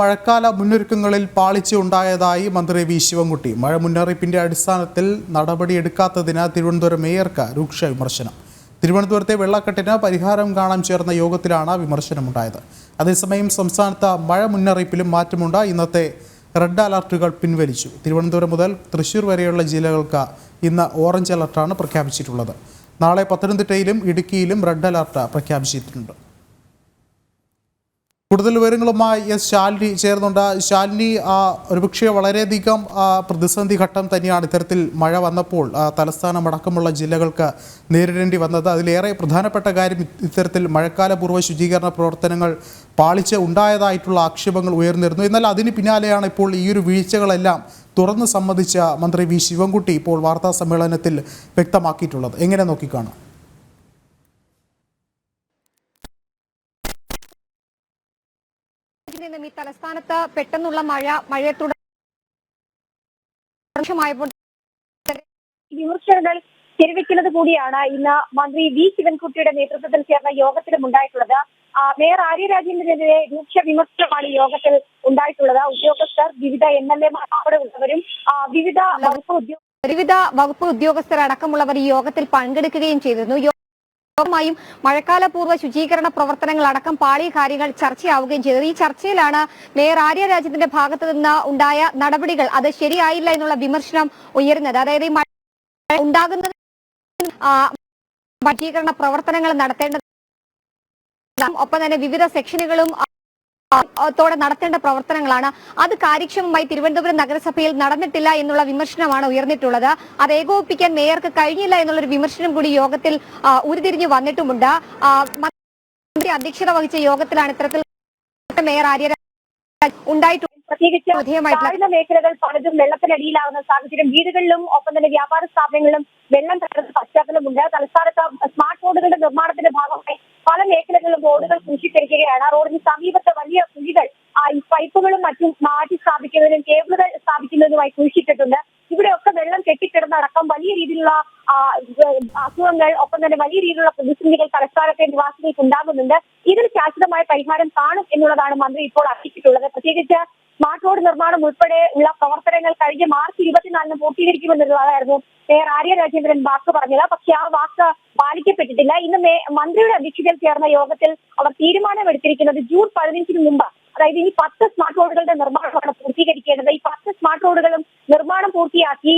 മഴക്കാല മുന്നൊരുക്കങ്ങളിൽ പാളിച്ച ഉണ്ടായതായി മന്ത്രി വി ശിവൻകുട്ടി. മഴ മുന്നറിയിപ്പിന്റെ അടിസ്ഥാനത്തിൽ നടപടിയെടുക്കാത്തതിന് തിരുവനന്തപുരം മേയർക്ക് രൂക്ഷ വിമർശനം. തിരുവനന്തപുരത്തെ വെള്ളക്കെട്ടിന് പരിഹാരം കാണാൻ ചേർന്ന യോഗത്തിലാണ് വിമർശനമുണ്ടായത്. അതേസമയം സംസ്ഥാനത്ത് മഴ മുന്നറിയിപ്പിലും മാറ്റമുണ്ട്. ഇന്നത്തെ റെഡ് അലർട്ടുകൾ പിൻവലിച്ചു. തിരുവനന്തപുരം മുതൽ തൃശൂർ വരെയുള്ള ജില്ലകൾക്ക് ഇന്ന് ഓറഞ്ച് അലർട്ടാണ് പ്രഖ്യാപിച്ചിട്ടുള്ളത്. നാളെ പത്തനംതിട്ടയിലും ഇടുക്കിയിലും റെഡ് അലർട്ട് പ്രഖ്യാപിച്ചിട്ടുണ്ട്. കൂടുതൽ വിവരങ്ങളുമായി എസ് ശാലിനി ചേർന്നുണ്ട് ശാലിനി ഒരുപക്ഷെ വളരെയധികം പ്രതിസന്ധി ഘട്ടം തന്നെയാണ് ഇത്തരത്തിൽ മഴ വന്നപ്പോൾ തലസ്ഥാനമടക്കമുള്ള ജില്ലകൾക്ക് നേരിടേണ്ടി വന്നത്. അതിലേറെ പ്രധാനപ്പെട്ട കാര്യം ഇത്തരത്തിൽ ഇത്തരത്തിൽ മഴക്കാലപൂർവ ശുചീകരണ പ്രവർത്തനങ്ങൾ പാളിച്ച ഉണ്ടായതായിട്ടുള്ള ആക്ഷേപങ്ങൾ ഉയർന്നിരുന്നു. എന്നാൽ അതിന് പിന്നാലെയാണ് ഇപ്പോൾ ഈ ഒരു വീഴ്ചകളെല്ലാം തുറന്ന് സംബന്ധിച്ച മന്ത്രി വി ശിവൻകുട്ടി ഇപ്പോൾ വാർത്താ സമ്മേളനത്തിൽ വ്യക്തമാക്കിയിട്ടുള്ളത്. എങ്ങനെ നോക്കിക്കാണും? നിന്നും ഈ തലസ്ഥാനത്ത് പെട്ടെന്നുള്ള മഴ മഴയെ തുടർച്ചമായപ്പോൾ വിമർശനങ്ങൾ ശരിവെക്കുന്നത് കൂടിയാണ് ഇന്ന് മന്ത്രി വി ശിവൻകുട്ടിയുടെ നേതൃത്വത്തിൽ ചേർന്ന യോഗത്തിലും ഉണ്ടായിട്ടുള്ളത്. മേയർ ആര്യ രാജേന്ദ്രനെതിരെ രൂക്ഷ വിമർശനമാണ് യോഗത്തിൽ ഉണ്ടായിട്ടുള്ളത്. ഉദ്യോഗസ്ഥർ വിവിധ എം എൽ എമാർ അവിടെ ഉള്ളവരും വിവിധ വകുപ്പ് ഉദ്യോഗ വിവിധ വകുപ്പ് ഉദ്യോഗസ്ഥരടക്കമുള്ളവർ ഈ യോഗത്തിൽ പങ്കെടുക്കുകയും ചെയ്തിരുന്നു. യോഗമായും മഴക്കാലപൂർവ ശുചീകരണ പ്രവർത്തനങ്ങൾ അടക്കം പാളിയ കാര്യങ്ങൾ ചർച്ചയാവുകയും ചെയ്തത് ഈ ചർച്ചയിലാണ് മേയർ ആര്യ രാജ്യത്തിന്റെ ഭാഗത്ത് നിന്ന് ഉണ്ടായ നടപടികൾ. അത് ശരിയായില്ല എന്നുള്ള വിമർശനം ഉയരുന്നത്. അതായത് ഈ മഴ ഉണ്ടാകുന്നത് ശുചീകരണ പ്രവർത്തനങ്ങൾ നടത്തേണ്ടത് ഒപ്പം തന്നെ വിവിധ സെക്ഷനുകളും ത്തോടെ നടത്തേണ്ട പ്രവർത്തനങ്ങളാണ്. അത് കാര്യക്ഷമമായി തിരുവനന്തപുരം നഗരസഭയിൽ നടന്നിട്ടില്ല എന്നുള്ള വിമർശനമാണ് ഉയർന്നിട്ടുള്ളത്. അത് ഏകോപിപ്പിക്കാൻ മേയർക്ക് കഴിഞ്ഞില്ല എന്നുള്ളൊരു വിമർശനം കൂടി യോഗത്തിൽ ഉരുതിരിഞ്ഞു വന്നിട്ടുമുണ്ട്. മന്ത്രി അധ്യക്ഷത വഹിച്ച യോഗത്തിലാണ് ഇത്തരത്തിൽ മേയർ ആര്യ ഉണ്ടായിട്ടുള്ളത് പ്രത്യേകിച്ച് താഴ്ന്ന മേഖലകൾ പലതും വെള്ളത്തിനടിയിലാകുന്ന സാഹചര്യം. വീടുകളിലും ഒപ്പം തന്നെ വ്യാപാര സ്ഥാപനങ്ങളിലും വെള്ളം തകർന്ന പശ്ചാത്തലമുണ്ട്. തലസ്ഥാനത്ത് സ്മാർട്ട് റോഡുകളുടെ നിർമ്മാണത്തിന്റെ ഭാഗമായി പല മേഖലകളിലും റോഡുകൾ സൂക്ഷിച്ചിരിക്കുകയാണ് റോഡിന് സമീപത്തെ വലിയ കുഴികൾ ഈ പൈപ്പുകളും മറ്റും മാറ്റി സ്ഥാപിക്കുന്നതിനും കേബിളുകൾ സ്ഥാപിക്കുന്നതിനുമായി കുഴിച്ചിട്ടിട്ടുണ്ട്. ഇവിടെയൊക്കെ വെള്ളം കെട്ടിക്കിടന്നടക്കം വലിയ രീതിയിലുള്ള അസുഖങ്ങൾ ഒപ്പം തന്നെ വലിയ രീതിയിലുള്ള പ്രതിസന്ധികൾ തലസ്ഥാനത്തെ നിവാസികൾക്ക് ഉണ്ടാകുന്നുണ്ട് ഇതിന് ശാശ്വതമായ പരിഹാരം കാണും എന്നുള്ളതാണ് മന്ത്രി ഇപ്പോൾ അറിയിച്ചിട്ടുള്ളത്. പ്രത്യേകിച്ച് സ്മാർട്ട് റോഡ് നിർമ്മാണം ഉൾപ്പെടെ ഉള്ള പ്രവർത്തനങ്ങൾ കഴിഞ്ഞ മാർച്ച് ഇരുപത്തിനാലിന് പൂർത്തീകരിക്കുമെന്നുള്ളതായിരുന്നു മേയർ ആര്യ രാജേന്ദ്രൻ വാക്ക് പറഞ്ഞത്. പക്ഷെ ആ വാക്ക് പാലിക്കപ്പെട്ടിട്ടില്ല. ഇന്ന് മന്ത്രിയുടെ അധ്യക്ഷതയിൽ ചേർന്ന യോഗത്തിൽ അവർ തീരുമാനമെടുത്തിരിക്കുന്നത് ജൂൺ പതിനഞ്ചിന് മുമ്പ്. അതായത് ഈ പത്ത് സ്മാർട്ട് റോഡുകളുടെ നിർമ്മാണമാണ് പൂർത്തീകരിക്കേണ്ടത്. ഈ പത്ത് സ്മാർട്ട് റോഡുകളും നിർമ്മാണം പൂർത്തിയാക്കി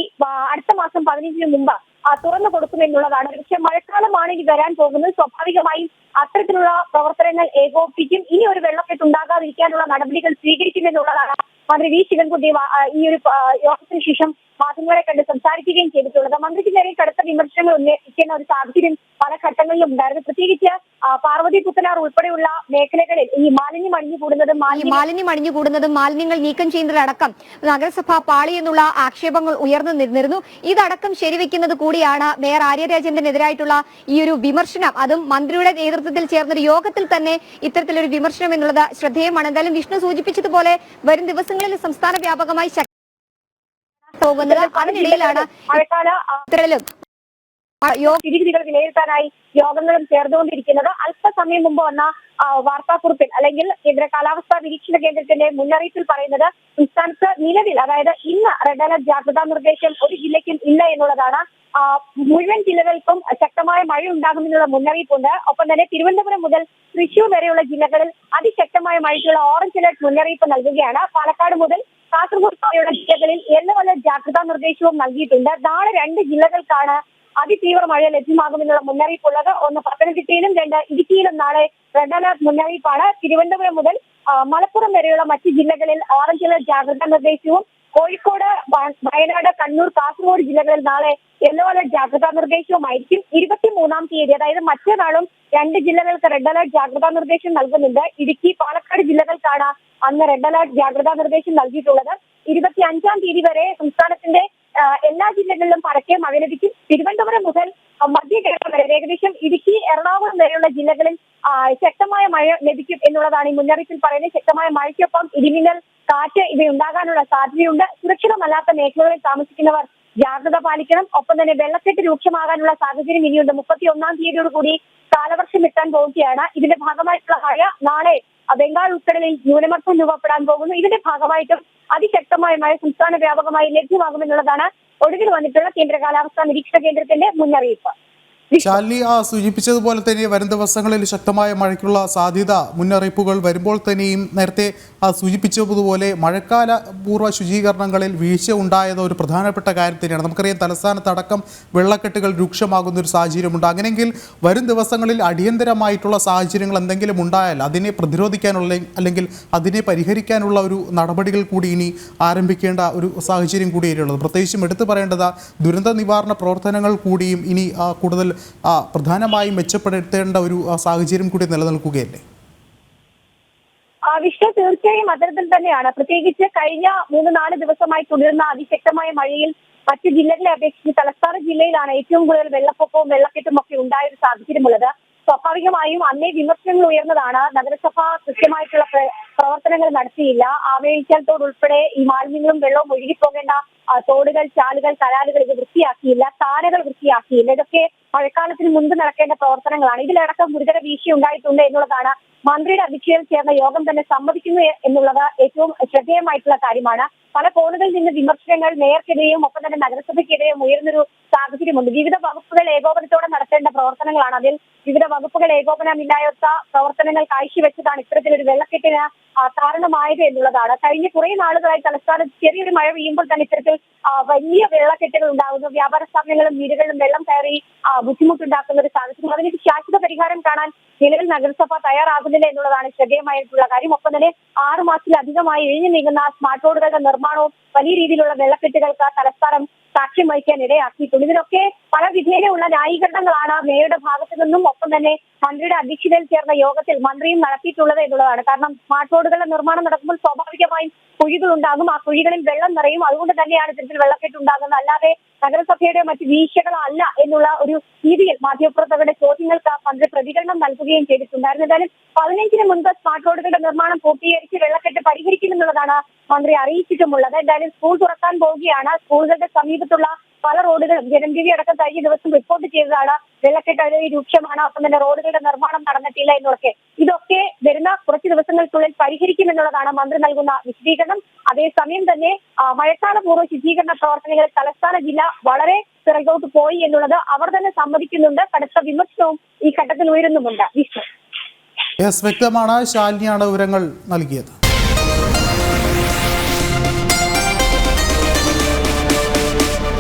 അടുത്ത മാസം പതിനഞ്ചിന് മുമ്പ് തുറന്നു കൊടുക്കുമെന്നുള്ളതാണ് പക്ഷെ മഴക്കാലമാണ് ഇനി വരാൻ പോകുന്നത്. സ്വാഭാവികമായും അത്തരത്തിലുള്ള പ്രവർത്തനങ്ങൾ ഏകോപിപ്പിക്കും. ഇനി ഒരു വെള്ളക്കെട്ട് ഉണ്ടാകാതിരിക്കാനുള്ള നടപടികൾ സ്വീകരിക്കുമെന്നുള്ളതാണ് മന്ത്രി വി. ശിവൻകുട്ടി ഈ ഒരു യോഗത്തിന് ശേഷം മാധ്യമങ്ങളെ കണ്ട് സംസാരിക്കുകയും ചെയ്തിട്ടുള്ളത്. മന്ത്രിക്ക് നേരെ കടുത്ത വിമർശനങ്ങൾ ഉന്നയിക്കുന്ന ഒരു സാഹചര്യം പല ഘട്ടങ്ങളിലും ഉണ്ടായിരുന്നു. പ്രത്യേകിച്ച് പാർവതി പുത്തനാർ ഉൾപ്പെടെയുള്ള മേഖലകളിൽ ഈ മാലിന്യം അടിഞ്ഞു കൂടുന്നതും മാലിന്യം അണിഞ്ഞു കൂടുന്നതും മാലിന്യങ്ങൾ നീക്കം ചെയ്യുന്നതടക്കം നഗരസഭ പാളി എന്നുള്ള ആക്ഷേപങ്ങൾ ഉയർന്നു നിന്നിരുന്നു. ഇതടക്കം ശരിവെക്കുന്നത് കൂടിയാണ് മേയർ ആര്യരാജേന്ദ്രനെതിരായിട്ടുള്ള ഈ ഒരു വിമർശനം. അതും മന്ത്രിയുടെ നേതൃത്വത്തിൽ ചേർന്നൊരു യോഗത്തിൽ തന്നെ ഇത്തരത്തിലൊരു വിമർശനം എന്നുള്ളത് ശ്രദ്ധേയമാണ്. എന്തായാലും വിഷ്ണു സൂചിപ്പിച്ചതുപോലെ വരും ദിവസങ്ങളിൽ സംസ്ഥാന വ്യാപകമായി പോകുന്നത്. അതിനിടയിലാണ് ഇത്തരത്തിലും സ്ഥിതിഗതികൾ വിലയിരുത്താനായി യോഗങ്ങളും ചേർന്നുകൊണ്ടിരിക്കുന്നത്. അല്പസമയം മുമ്പ് വന്ന വാർത്താക്കുറിപ്പിൽ അല്ലെങ്കിൽ കേന്ദ്ര കാലാവസ്ഥാ നിരീക്ഷണ കേന്ദ്രത്തിന്റെ മുന്നറിയിപ്പിൽ പറയുന്നത് സംസ്ഥാനത്ത് നിലവിൽ അതായത് ഇന്ന് റെഡ് അലർട്ട് ജാഗ്രതാ നിർദ്ദേശം ഒരു ജില്ലയ്ക്കും ഇല്ല എന്നുള്ളതാണ്. മുഴുവൻ ജില്ലകൾക്കും ശക്തമായ മഴ ഉണ്ടാകുമെന്നുള്ള മുന്നറിയിപ്പുണ്ട്. ഒപ്പം തന്നെ തിരുവനന്തപുരം മുതൽ തൃശൂർ വരെയുള്ള ജില്ലകളിൽ അതിശക്തമായ മഴയ്ക്കുള്ള ഓറഞ്ച് അലർട്ട് മുന്നറിയിപ്പ് നൽകുകയാണ്. പാലക്കാട് മുതൽ കാസർഗോഡ് വരെയുള്ള ജില്ലകളിൽ യെല്ലോ അലർട്ട് ജാഗ്രതാ നിർദ്ദേശവും നൽകിയിട്ടുണ്ട്. നാളെ രണ്ട് ജില്ലകൾക്കാണ് അതിതീവ്ര മഴ ലഭ്യമാകുമെന്നുള്ള മുന്നറിയിപ്പുള്ളത്. ഒന്ന് പത്തനംതിട്ടയിലും രണ്ട് ഇടുക്കിയിലും നാളെ റെഡ് അലർട്ട് മുന്നറിയിപ്പാണ്. തിരുവനന്തപുരം മുതൽ മലപ്പുറം വരെയുള്ള മറ്റ് ജില്ലകളിൽ ഓറഞ്ച് അലർട്ട് ജാഗ്രതാ നിർദ്ദേശവും. കോഴിക്കോട് വയനാട് കണ്ണൂർ കാസർഗോഡ് ജില്ലകളിൽ നാളെ യെല്ലോ അലർട്ട് ജാഗ്രതാ നിർദ്ദേശവുമായിരിക്കും ഇരുപത്തിമൂന്നാം തീയതി അതായത് മറ്റന്നാളും രണ്ട് ജില്ലകൾക്ക് റെഡ് അലർട്ട് ജാഗ്രതാ നിർദ്ദേശം നൽകുന്നുണ്ട്. ഇടുക്കി പാലക്കാട് ജില്ലകൾക്കാണ് അന്ന് റെഡ് അലർട്ട് ജാഗ്രതാ നിർദ്ദേശം നൽകിയിട്ടുള്ളത്. ഇരുപത്തി അഞ്ചാം തീയതി വരെ സംസ്ഥാനത്തിന്റെ എല്ലാ ജില്ലകളിലും പരക്കെ മഴ ലഭിക്കും തിരുവനന്തപുരം മുതൽ മധ്യ കേരളം വരെ ഏകദേശം ഇടുക്കി എറണാകുളം വരെയുള്ള ജില്ലകളിൽ ശക്തമായ മഴ ലഭിക്കും എന്നുള്ളതാണ് ഈ മുന്നറിയിപ്പിൽ പറയുന്നത്. ശക്തമായ മഴയ്ക്കൊപ്പം ഇടിമിന്നൽ കാറ്റ് ഇവയുണ്ടാകാനുള്ള സാധ്യതയുണ്ട്. സുരക്ഷിതമല്ലാത്ത മേഖലകളിൽ താമസിക്കുന്നവർ ജാഗ്രത പാലിക്കണം. ഒപ്പം തന്നെ വെള്ളക്കെട്ട് രൂക്ഷമാകാനുള്ള സാഹചര്യം ഇനിയുണ്ട്. മുപ്പത്തി ഒന്നാം തീയതിയോടുകൂടി കാലവർഷം എത്താൻ പോവുകയാണ്. ഇതിന്റെ ഭാഗമായിട്ടുള്ള മഴ നാളെ ബംഗാൾ ഉൾക്കടലിൽ ന്യൂനമർദ്ദം രൂപപ്പെടാൻ പോകുന്നു. ഇതിന്റെ ഭാഗമായിട്ടും അതിശക്തമായ മഴ സംസ്ഥാന വ്യാപകമായി ലഭ്യമാകുമെന്നുള്ളതാണ് ഒടുവിൽ വന്നിട്ടുള്ള കേന്ദ്ര കാലാവസ്ഥാ നിരീക്ഷണ കേന്ദ്രത്തിന്റെ മുന്നറിയിപ്പ്. ശാലിനി ആ സൂചിപ്പിച്ചതുപോലെ തന്നെ വരും ദിവസങ്ങളിൽ ശക്തമായ മഴയ്ക്കുള്ള സാധ്യത മുന്നറിയിപ്പുകൾ വരുമ്പോൾ തന്നെയും നേരത്തെ ആ സൂചിപ്പിച്ചതുപോലെ മഴക്കാല പൂർവ ശുചീകരണങ്ങളിൽ വീഴ്ച ഉണ്ടായത് ഒരു പ്രധാനപ്പെട്ട കാര്യം തന്നെയാണ്. നമുക്കറിയാം തലസ്ഥാനത്തടക്കം വെള്ളക്കെട്ടുകൾ രൂക്ഷമാകുന്ന ഒരു സാഹചര്യമുണ്ട്. അങ്ങനെയെങ്കിൽ വരും ദിവസങ്ങളിൽ അടിയന്തരമായിട്ടുള്ള സാഹചര്യങ്ങൾ എന്തെങ്കിലും ഉണ്ടായാൽ അതിനെ പ്രതിരോധിക്കാനുള്ള അല്ലെങ്കിൽ അതിനെ പരിഹരിക്കാനുള്ള ഒരു നടപടികൾ കൂടി ഇനി ആരംഭിക്കേണ്ട ഒരു സാഹചര്യം കൂടിയുള്ളത് പ്രത്യേകിച്ചും എടുത്തു പറയേണ്ടത് ദുരന്ത നിവാരണ പ്രവർത്തനങ്ങൾ കൂടിയും ഇനി കൂടുതൽ പ്രധാനമായും മെച്ചപ്പെടുത്തേണ്ട ഒരു സാഹചര്യം കൂടി നിലനിൽക്കുകയല്ലേ? വിഷ്ണു തീർച്ചയായും അത്തരത്തിൽ തന്നെയാണ്. പ്രത്യേകിച്ച് കഴിഞ്ഞ മൂന്ന് നാല് ദിവസമായി തുടരുന്ന അതിശക്തമായ മഴയിൽ മറ്റ് ജില്ലകളെ അപേക്ഷിച്ച് തലസ്ഥാന ജില്ലയിലാണ് ഏറ്റവും കൂടുതൽ വെള്ളപ്പൊക്കവും വെള്ളക്കെട്ടും ഒക്കെ ഉണ്ടായ ഒരു സാഹചര്യമുള്ളത്. സ്വാഭാവികമായും അന്നേ വിമർശനങ്ങൾ ഉയർന്നതാണ്. നഗരസഭ കൃത്യമായിട്ടുള്ള പ്രവർത്തനങ്ങൾ നടത്തിയില്ല. ആവേശത്തോടുൾപ്പെടെ തോട് ഈ മാലിന്യങ്ങളും വെള്ളവും ഒഴുകിപ്പോകേണ്ട തോടുകൾ ചാലുകൾ കനാലുകൾ ഇത് വൃത്തിയാക്കിയില്ല താരകൾ വൃത്തിയാക്കിയില്ല. ഇതൊക്കെ മഴക്കാലത്തിന് മുൻപ് നടക്കേണ്ട പ്രവർത്തനങ്ങളാണ്. ഇതിലടക്കം ഗുരുതര വീഴ്ച ഉണ്ടായിട്ടുണ്ട് എന്നുള്ളതാണ് മന്ത്രിയുടെ അധ്യക്ഷതയിൽ ചേർന്ന യോഗം തന്നെ സമ്മതിക്കുന്നു എന്നുള്ളത് ഏറ്റവും ശ്രദ്ധേയമായിട്ടുള്ള കാര്യമാണ്. പല കോണുകളിൽ നിന്ന് വിമർശനങ്ങൾ മേയർക്കെതിരെയും ഒപ്പം തന്നെ നഗരസഭയ്ക്കെതിരെയും ഉയർന്നൊരു സാഹചര്യമുണ്ട്. വിവിധ വകുപ്പുകൾ ഏകോപനത്തോടെ നടത്തേണ്ട പ്രവർത്തനങ്ങളാണ്. അതിൽ വിവിധ വകുപ്പുകൾ ഏകോപനമില്ലാത്ത പ്രവർത്തനങ്ങൾ കാഴ്ചവെച്ചതാണ് ഇത്തരത്തിലൊരു വെള്ളക്കെട്ടിന് കാരണമായത് എന്നുള്ളതാണ്. കഴിഞ്ഞ കുറെ നാളുകളായി തലസ്ഥാനത്ത് ചെറിയൊരു മഴ പെയ്യുമ്പോൾ തന്നെ ഇത്തരത്തിൽ വലിയ വെള്ളക്കെട്ടുകൾ ഉണ്ടാകുന്നു വ്യാപാര സ്ഥാപനങ്ങളും വീടുകളിലും വെള്ളം കയറി ബുദ്ധിമുട്ടുണ്ടാക്കുന്ന ഒരു സാഹചര്യം. അതിനൊരു ശാശ്വത പരിഹാരം കാണാൻ നിലവിൽ നഗരസഭ തയ്യാറാകുന്നില്ല എന്നുള്ളതാണ് ശ്രദ്ധേയമായിട്ടുള്ള കാര്യം. ഒപ്പം തന്നെ ആറു മാസത്തിലധികമായി ഇഴിഞ്ഞു നീങ്ങുന്ന സ്മാർട്ട് റോഡുകളുടെ നിർമ്മാണവും വലിയ രീതിയിലുള്ള വെള്ളക്കെട്ടുകൾക്ക് തലസ്ഥാനം സാക്ഷ്യം വഹിക്കാൻ ഇടയാക്കിയിട്ടുണ്ട്. ഇതിനൊക്കെ പല വിധേനയുള്ള ന്യായീകരണങ്ങളാണ് മേയറുടെ ഭാഗത്തു നിന്നും ഒപ്പം തന്നെ മന്ത്രിയുടെ അധ്യക്ഷതയിൽ ചേർന്ന യോഗത്തിൽ മന്ത്രിയും നടത്തിയിട്ടുള്ളത് എന്നുള്ളതാണ്. കാരണം സ്മാർട്ട് റോഡുകളുടെ നിർമ്മാണം നടക്കുമ്പോൾ സ്വാഭാവികമായും കുഴികൾ ഉണ്ടാകും. ആ കുഴികളിൽ വെള്ളം നിറയും. അതുകൊണ്ട് തന്നെയാണ് ഇത്തരത്തിൽ വെള്ളക്കെട്ട് ഉണ്ടാകുന്നത്. അല്ലാതെ നഗരസഭയുടെ മറ്റ് വീഴ്ചകളല്ല എന്നുള്ള ഒരു രീതിയിൽ മാധ്യമപ്രവർത്തകരുടെ ചോദ്യങ്ങൾക്ക് മന്ത്രി പ്രതികരണം നൽകുകയും ചെയ്തിട്ടുണ്ടായിരുന്നു. എന്തായാലും പതിനഞ്ചിന് മുൻപ് സ്മാർട്ട് റോഡുകളുടെ നിർമ്മാണം പൂർത്തീകരിച്ച് വെള്ളക്കെട്ട് പരിഹരിക്കുമെന്നുള്ളതാണ് മന്ത്രി അറിയിച്ചിട്ടുമുള്ളത്. എന്തായാലും സ്കൂൾ തുറക്കാൻ പോവുകയാണ്. സ്കൂളുകളുടെ സമീപത്തുള്ള പല റോഡുകളും ജനംജീവി അടക്കം കഴിഞ്ഞ ദിവസം റിപ്പോർട്ട് ചെയ്തതാണ് വെള്ളക്കെട്ട് അതിൽ രൂക്ഷമാണ് ഒപ്പം തന്നെ റോഡുകളുടെ നിർമ്മാണം നടന്നിട്ടില്ല എന്നൊക്കെ. ഇതൊക്കെ വരുന്ന കുറച്ച് ദിവസങ്ങൾക്കുള്ളിൽ പരിഹരിക്കുമെന്നുള്ളതാണ് മന്ത്രി നൽകുന്ന വിശദീകരണം. അതേസമയം തന്നെ ആ, മഴക്കാല പൂർവ ശുചീകരണ പ്രവർത്തനങ്ങൾ തലസ്ഥാന ജില്ല വളരെ പിറകോട്ട് പോയി എന്നുള്ളത് അവർ തന്നെ സമ്മതിക്കുന്നുണ്ട്. കടുത്ത വിമർശനവും ഈ ഘട്ടത്തിൽ ഉയരുന്നുമുണ്ട്. വിഷ്ണു. വ്യക്തമാണ്. ശാലിനിയാണ് വിവരങ്ങൾ നൽകിയത്.